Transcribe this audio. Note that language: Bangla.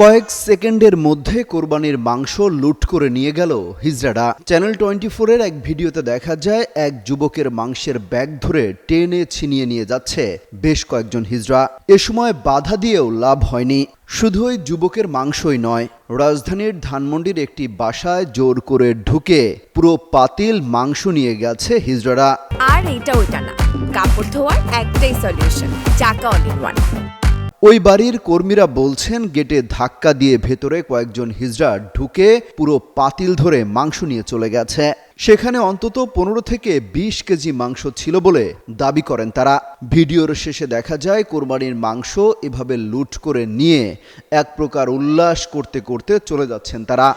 কয়েক সেকেন্ডের মধ্যে কোরবানির মাংস লুট করে নিয়ে গেল হিজড়ারা চ্যানেল টোয়েন্টি ফোরের এক ভিডিওতে দেখা যায়, এক যুবকের মাংসের ব্যাগ ধরে টেনে ছিনিয়ে নিয়ে যাচ্ছে বেশ কয়েকজন হিজড়া এ সময় বাধা দিয়েও লাভ হয়নি। শুধু ওই যুবকের মাংসই নয়, রাজধানীর ধানমন্ডির একটি বাসায় জোর করে ঢুকে পুরো পাতিল মাংস নিয়ে গেছে হিজড়ারা আর এটা ওইটা না, কাপড় ধোয়ার একটাই সলিউশন চাকা অল ইন ওয়ান ওই বাড়ির কর্মীরা বলছেন, গেটে ধাক্কা দিয়ে ভেতরে কয়েকজন হিজড়া ঢুকে পুরো পাতিল ধরে মাংস নিয়ে চলে গেছে। সেখানে অন্তত পনেরো থেকে বিশ কেজি মাংস ছিল বলে দাবি করেন তারা। ভিডিওর শেষে দেখা যায়, কোরবানির মাংস এভাবে লুট করে নিয়ে এক প্রকার উল্লাস করতে করতে চলে যাচ্ছেন তারা।